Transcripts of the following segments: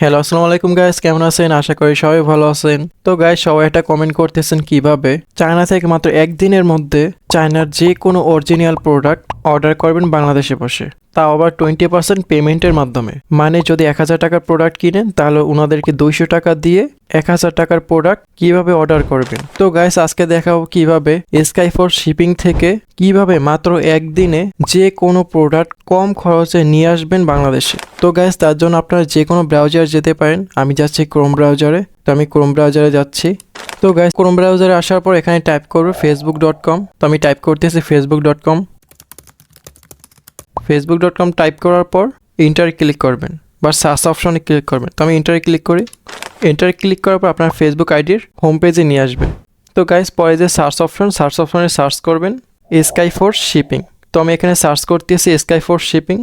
Hello আসসালামু আলাইকুম guys কেমন আছেন? আশা করি সবাই ভালো আছেন। তো গাইস সবাই একটা কমেন্ট করতেছেন কীভাবে? চায়না থেকে মাত্র একদিনের মধ্যে চায়নার যে কোনো অরিজিনাল প্রোডাক্ট অর্ডার করবেন বাংলাদেশে বসে। তাও আবার টোয়েন্টি পার্সেন্ট পেমেন্টের মাধ্যমে। মানে যদি এক হাজার টাকার প্রোডাক্ট কিনেন, তাহলে ওনাদেরকে দুইশো টাকা দিয়ে এক হাজার টাকার প্রোডাক্ট কীভাবে অর্ডার করবেন? তো গাইস আজকে দেখাবো কীভাবে স্কাই ফোর শিপিং থেকে কীভাবে মাত্র একদিনে যে কোনো প্রোডাক্ট কম খরচে নিয়ে আসবেন বাংলাদেশে। তো গাইস তার জন্য আপনারা যে কোনো ব্রাউজার যেতে পারেন। আমি যাচ্ছি ক্রোম ব্রাউজারে তো আমি ক্রোম ব্রাউজারে যাচ্ছি। তো গাইস ক্রোম ব্রাউজারে আসার পর এখানে টাইপ করব ফেসবুক ডট কম তো আমি টাইপ করতেছি Facebook dot com Facebook dot com type করার পর ইন্টার ক্লিক করবেন। বা সার্চ অপশনে ক্লিক করবেন। তো আমি ইন্টারে ক্লিক করি। ইন্টারে ক্লিক করার পর আপনার ফেসবুক আইডির হোম পেজে নিয়ে আসবে তো গাইস পরে যে সার্চ অপশন সার্চ অপশনে সার্চ করবেন স্কাই ফোর্স শিপিং তো আমি এখানে সার্চ করতেছি sky force shipping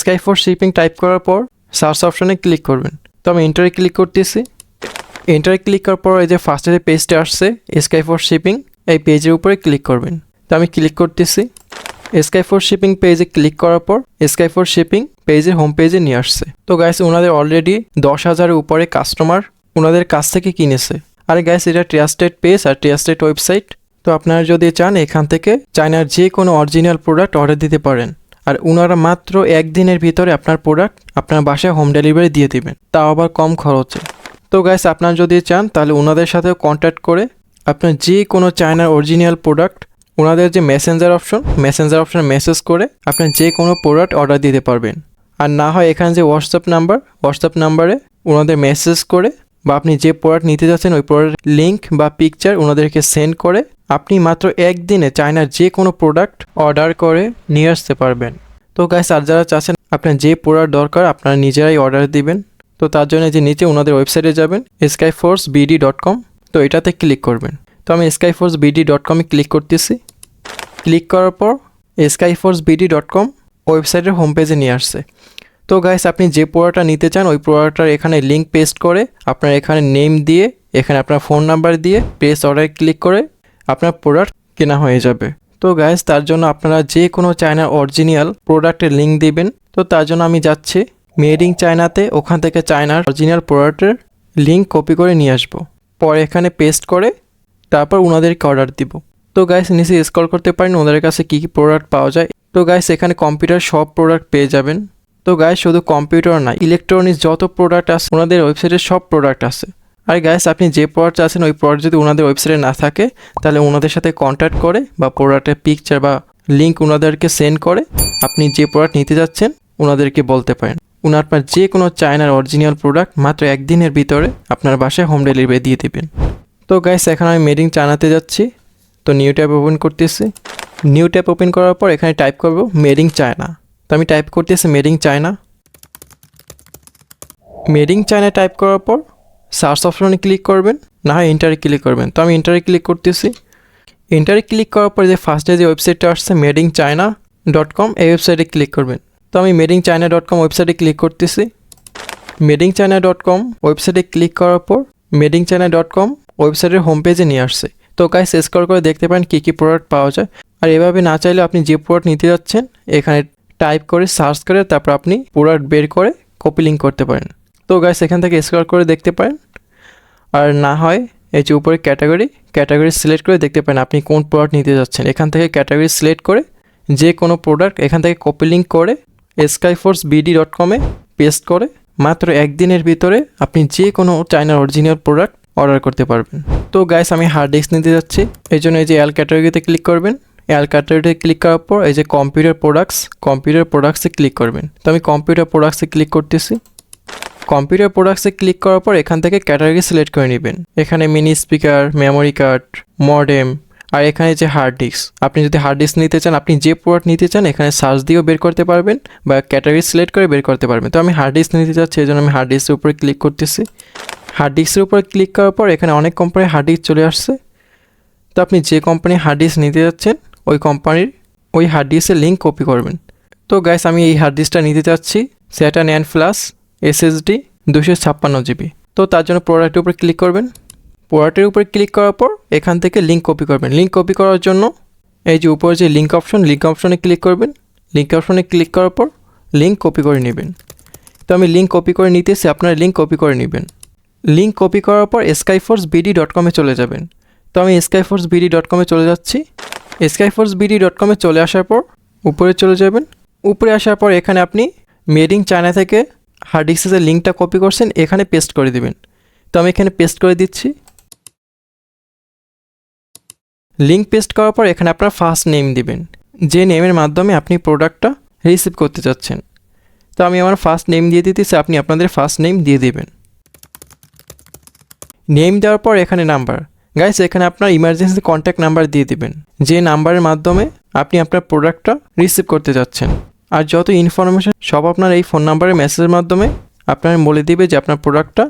sky force shipping type করার পর সার্চ অপশনে ক্লিক করবেন। তো আমি ইন্টারে ক্লিক করতেছি। ইন্টারে ক্লিক করার পর এই যে ফার্স্টে যে পেজটা আসছে স্কাই ফোর্স শিপিং এই পেজের উপরে ক্লিক করবেন। তো আমি ক্লিক করতেছি। স্কাই ফোর শিপিং পেজে ক্লিক করার পর স্কাই ফোর শিপিং পেজের হোম পেজে নিয়ে আসছে। তো গাইস ওনাদের অলরেডি দশ হাজারের উপরে কাস্টমার ওনাদের কাছ থেকে কিনেছে। আর গাইস এটা ট্রাস্টেড পেজ আর ট্রাস্টেড ওয়েবসাইট তো আপনারা যদি চান এখান থেকে চায়নার যে কোনো অরিজিনাল প্রোডাক্ট অর্ডার দিতে পারেন। আর ওনারা মাত্র একদিনের ভিতরে আপনার প্রোডাক্ট আপনার বাসায় হোম ডেলিভারি দিয়ে দিবেন। তাও আবার কম খরচে। তো গাইস আপনারা যদি চান, তাহলে ওনাদের সাথেও কন্ট্যাক্ট করে আপনার যে কোনো চায়নার অরিজিনাল প্রোডাক্ট ওনাদের যে মেসেঞ্জার অপশন মেসেঞ্জার অপশনে মেসেজ করে আপনার যে কোনো প্রোডাক্ট অর্ডার দিতে পারবেন। আর না হয় এখানে যে হোয়াটসঅ্যাপ নাম্বার হোয়াটসঅ্যাপ নাম্বারে ওনাদের মেসেজ করে বা আপনি যে প্রোডাক্ট নিতে যাচ্ছেন, ওই প্রোডাক্ট লিঙ্ক বা পিকচার ওনাদেরকে সেন্ড করে আপনি মাত্র একদিনে চায়নার যে কোনো প্রোডাক্ট অর্ডার করে নিয়ে আসতে পারবেন। তো গাইস আর যারা চাচ্ছেন আপনার যে প্রোডাক্ট দরকার, আপনারা নিজেরাই অর্ডার দিবেন। তো তার জন্য যে নিচে ওনাদের ওয়েবসাইটে যাবেন sky force BD dot com তো এটাতে ক্লিক করবেন। তো আমি স্কাই ফোর্স বিডি ডট কমে ক্লিক করতেছি। ক্লিক করার পর sky force BD dot com ওয়েবসাইটের হোম পেজে নিয়ে আসছে। তো গাইস আপনি যে প্রোডাক্টটা নিতে চান, ওই প্রোডাক্টটার এখানে লিঙ্ক পেস্ট করে আপনার এখানে নেম দিয়ে, এখানে আপনার ফোন নাম্বার দিয়ে প্রেস অর্ডার ক্লিক করে আপনার প্রোডাক্ট কেনা হয়ে যাবে। তো গাইস তার জন্য আপনারা যে কোনো চায়নার অরিজিনাল প্রোডাক্টের লিঙ্ক দিবেন। তো তার জন্য আমি যাচ্ছি মেডিং চায়নাতে ওখান থেকে চায়নার অরিজিনাল প্রোডাক্টের লিঙ্ক কপি করে নিয়ে আসব। পরে এখানে পেস্ট করে তারপর ওনাদেরকে অর্ডার দিব। তো গাইস নিচে স্কল করতে পারেন, ওনাদের কাছে কী কী প্রোডাক্ট পাওয়া যায়। তো গাইস এখানে কম্পিউটার সব প্রোডাক্ট পেয়ে যাবেন। তো গায়ে শুধু কম্পিউটার না ইলেকট্রনিক্স যত প্রোডাক্ট আছে, ওনাদের ওয়েবসাইটে সব প্রোডাক্ট আছে। আর গাইস আপনি যে প্রোডাক্ট আছেন, ওই প্রোডাক্ট যদি ওনাদের ওয়েবসাইটে না থাকে, তাহলে ওনাদের সাথে কন্ট্যাক্ট করে বা প্রোডাক্টের পিকচার বা লিঙ্ক ওনাদেরকে সেন্ড করে, আপনি যে প্রোডাক্ট নিতে যাচ্ছেন, ওনাদেরকে বলতে পারেন। ওনার আপনার যে কোনো চায়নার অরিজিনাল প্রোডাক্ট মাত্র একদিনের ভিতরে আপনার বাসায় হোম ডেলিভারি দিয়ে দিবেন। তো গাইস এখন আমি মেডিং চায়নাতে যাচ্ছি। তো নিউ ট্যাব ওপেন করতেছি। নিউ ট্যাব ওপেন করার পর এখানে টাইপ করব মেডিং চায়না তো আমি টাইপ করতেছি made in China made in China type করার পর সার্চ অপশনে ক্লিক করবেন, না হয় ইন্টারে ক্লিক করবেন। তো আমি ইন্টারে ক্লিক করতেছি। ইন্টারে ক্লিক করার পর যে ফার্স্টে যে ওয়েবসাইটটা আসছে মেডিং চায়না ডট কম এই ওয়েবসাইটে ক্লিক করবেন। তো আমি মেডিং চায়না ডট কম ওয়েবসাইটে ক্লিক করতেছি। মেডিং চায়না ডট কম ওয়েবসাইটে ক্লিক করার পর মেডিং চায়না ডট কম ওয়েবসাইটের হোম পেজে নিয়ে আসছে। তো গাইস স্কোর করে দেখতে পারেন কী কী প্রোডাক্ট পাওয়া যায়। আর এভাবে না চাইলে আপনি যে প্রোডাক্ট নিতে যাচ্ছেন, এখানে টাইপ করে সার্চ করে তারপর আপনি প্রোডাক্ট বের করে কপি লিঙ্ক করতে পারেন। তো গাইস এখান থেকে স্কোর করে দেখতে পারেন। আর না হয় এই যে উপরে ক্যাটাগরি ক্যাটাগরি সিলেক্ট করে দেখতে পারেন আপনি কোন প্রোডাক্ট নিতে যাচ্ছেন। এখান থেকে ক্যাটাগরি সিলেক্ট করে যে কোনো প্রোডাক্ট এখান থেকে কপি লিঙ্ক করে স্কাই ফোর্স বিডি ডট কমে পেস্ট করে মাত্র একদিনের ভিতরে আপনি যে কোনো চায়নার অরিজিনাল প্রোডাক্ট অর্ডার করতে পারবেন। তো গাইস আমি হার্ড ডিস্ক নিতে যাচ্ছি। এই জন্য এই যে অ্যাল ক্যাটাগরিতে ক্লিক করবেন। অ্যাল ক্যাটাগরিতে ক্লিক করার পর এই যে কম্পিউটার প্রোডাক্টস কম্পিউটার প্রোডাক্টসে ক্লিক করবেন। তো আমি কম্পিউটার প্রোডাক্টসে ক্লিক করতেছি। কম্পিউটার প্রোডাক্টসে ক্লিক করার পর এখান থেকে ক্যাটাগরি সিলেক্ট করে নেবেন। এখানে mini speaker memory card modem আর এখানে যে হার্ড ডিস্ক আপনি যদি হার্ড ডিস্ক নিতে চান, আপনি যে প্রোডাক্ট নিতে চান, এখানে সার্চ দিয়েও বের করতে পারবেন বা ক্যাটাগরি সিলেক্ট করে বের করতে পারবেন। তো আমি হার্ড ডিস্ক নিতে চাচ্ছি, এই জন্য আমি হার্ড ডিস্কের উপরে ক্লিক করতেছি। হার্ড ডিস্কের উপরে ক্লিক করার পর এখানে অনেক কোম্পানির হার্ড ডিস্ক চলে আসছে। তো আপনি যে কোম্পানির হার্ড ডিস্ক নিতে যাচ্ছেন ওই কোম্পানির ওই হার্ড ডিস্কের লিঙ্ক কপি করবেন। তো গ্যাস আমি এই হার্ড ডিস্কটা নিতে চাচ্ছি স্যাটার্ন অ্যান্ড প্লাস এসএসডি দুশো ছাপ্পান্ন জিবি তো তার জন্য প্রোডাক্টের উপরে ক্লিক করবেন। প্রোডাক্টের উপরে ক্লিক করার পর এখান থেকে লিঙ্ক কপি করবেন। লিঙ্ক কপি করার জন্য এই যে উপরে যে লিঙ্ক অপশন লিঙ্ক অপশনে ক্লিক করবেন। লিঙ্ক অপশনে ক্লিক করার পর লিঙ্ক কপি করে নেবেন। তো আমি লিঙ্ক কপি করে নিতে নিতেছি, আপনারা লিঙ্ক কপি করে নেবেন। লিঙ্ক কপি করার পর স্কাইফোর্স বিডি ডট কমে চলে যাবেন। তো আমি স্কাইফোর্স বিডি ডট কমে চলে যাচ্ছি। স্কাইফোর্স বিডি ডট কমে চলে আসার পর উপরে চলে যাবেন। উপরে আসার পর এখানে আপনি মেডিং চায়না থেকে হার্ড ডিস্কের লিঙ্কটা কপি করছেন, এখানে পেস্ট করে দিবেন। তো আমি এখানে পেস্ট করে দিচ্ছি। লিঙ্ক পেস্ট করার পর এখানে আপনার ফার্স্ট নেম দিবেন। যে নেমের মাধ্যমে আপনি প্রোডাক্টটা রিসিভ করতে চাচ্ছেন। তো আমি আমার ফার্স্ট নেম দিয়ে দিতেছি, আপনি আপনাদের ফার্স্ট নেম দিয়ে দিবেন। নেম দেওয়ার পর এখানে নাম্বার গাইস এখানে আপনার ইমার্জেন্সি কন্ট্যাক্ট নাম্বার দিয়ে দিবেন। যে নাম্বারের মাধ্যমে আপনি আপনার প্রোডাক্টটা রিসিভ করতে যাচ্ছেন। আর যত ইনফরমেশন সব আপনার এই ফোন নাম্বারের মেসেজের মাধ্যমে আপনার বলে দিবে যে আপনার প্রোডাক্টটা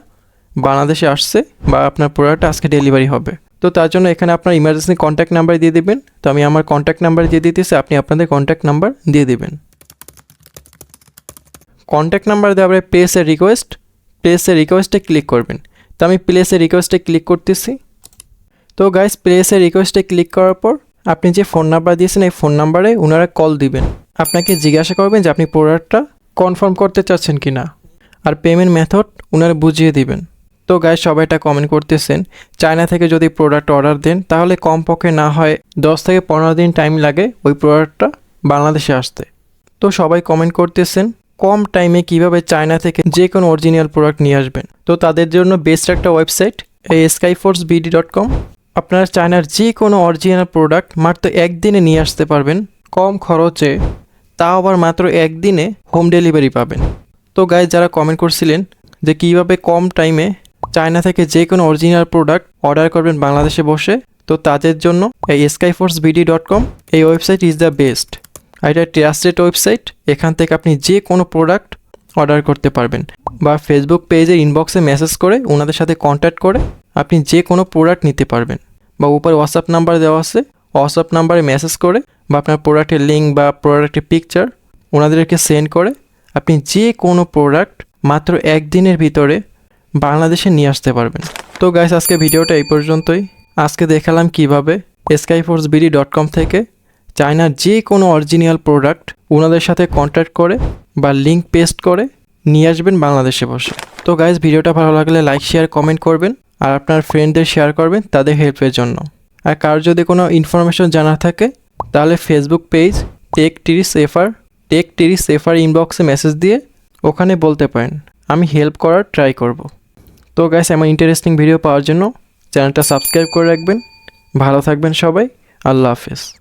বাংলাদেশে আসছে বা আপনার প্রোডাক্টটা আজকে ডেলিভারি হবে। তো তার জন্য এখানে আপনার ইমার্জেন্সি কন্ট্যাক্ট নাম্বার দিয়ে দেবেন। তো আমি আমার কন্ট্যাক্ট নাম্বার দিয়ে দিতেছি, আপনি আপনাদের কন্ট্যাক্ট নাম্বার দিয়ে দেবেন। কন্ট্যাক্ট নাম্বার দেওয়ার পরে প্লেসের রিকোয়েস্ট প্লেসের রিকোয়েস্টে ক্লিক করবেন। তো আমি প্লেসের রিকোয়েস্টে ক্লিক করতেছি। তো গাইস প্লেসের রিকোয়েস্টে ক্লিক করার পর আপনি যে ফোন নাম্বার দিয়েছেন, এই ফোন নাম্বারে ওনারা কল দিবেন। আপনাকে জিজ্ঞাসা করবেন যে আপনি প্রোডাক্টটা কনফার্ম করতে চাচ্ছেন কি না আর পেমেন্ট মেথড ওনারা বুঝিয়ে দিবেন। তো গাইস সবাই এটা কমেন্ট করতেছেন, চায়না থেকে যদি প্রোডাক্ট অর্ডার দেন, তাহলে কমপক্ষে না হয় দশ থেকে পনেরো দিন টাইম লাগে ওই প্রোডাক্টটা বাংলাদেশে আসতে। তো সবাই কমেন্ট করতেছেন, কম টাইমে কীভাবে চায়না থেকে যে কোনো অরিজিনাল প্রোডাক্ট নিয়ে আসবেন? তো তাদের জন্য বেস্ট একটা ওয়েবসাইট এই স্কাইফোর্স বিডি ডট কম আপনারা চায়নার যে কোনো অরিজিনাল প্রোডাক্ট মাত্র একদিনে নিয়ে আসতে পারবেন কম খরচে। তাও আবার মাত্র একদিনে হোম ডেলিভারি পাবেন। তো গাইজ যারা কমেন্ট করছিলেন যে কীভাবে কম টাইমে চায়না থেকে যে কোনো অরিজিনাল প্রোডাক্ট অর্ডার করবেন বাংলাদেশে বসে, তো তাদের জন্য এই স্কাইফোর্স বিডি ডট কম এই ওয়েবসাইট ইজ দ্য বেস্ট এটা ট্রাস্টেড ওয়েবসাইট এখান থেকে আপনি যে কোনো প্রোডাক্ট অর্ডার করতে পারবেন। বা ফেসবুক পেজের ইনবক্সে মেসেজ করে, ওনাদের সাথে কন্ট্যাক্ট করে আপনি যে কোনো প্রোডাক্ট নিতে পারবেন। বা উপরে হোয়াটসঅ্যাপ নাম্বার দেওয়া আছে। হোয়াটসঅ্যাপ নাম্বারে মেসেজ করে বা আপনার প্রোডাক্টের লিঙ্ক বা প্রোডাক্টের পিকচার ওনাদেরকে সেন্ড করে, আপনি যে কোনো প্রোডাক্ট মাত্র একদিনের ভিতরে বাংলাদেশে নিয়ে আসতে পারবেন। তো গাইস আজকে ভিডিওটা এই পর্যন্তই। আজকে দেখালাম কীভাবে স্কাইফোর্স বিডি ডট কম থেকে চায়নার যে কোনো অরিজিনাল প্রোডাক্ট ওনাদের সাথে কন্ট্যাক্ট করে বা লিঙ্ক পেস্ট করে নিয়ে আসবেন বাংলাদেশে বসে। তো গাইজ ভিডিওটা ভালো লাগলে লাইক শেয়ার কমেন্ট করবেন। আর আপনার ফ্রেন্ডদের শেয়ার করবেন তাদের হেল্পের জন্য। আর কার যদি কোনো ইনফরমেশন জানা থাকে, তাহলে ফেসবুক পেজ টেক টিরিস সেফার টেক টিরি সেফার ইনবক্সে মেসেজ দিয়ে ওখানে বলতে পারেন। আমি হেল্প করার ট্রাই করব। তো গাইস এমন ইন্টারেস্টিং ভিডিও পাওয়ার জন্য চ্যানেলটা সাবস্ক্রাইব করে রাখবেন। ভালো থাকবেন সবাই। আল্লাহ হাফেজ।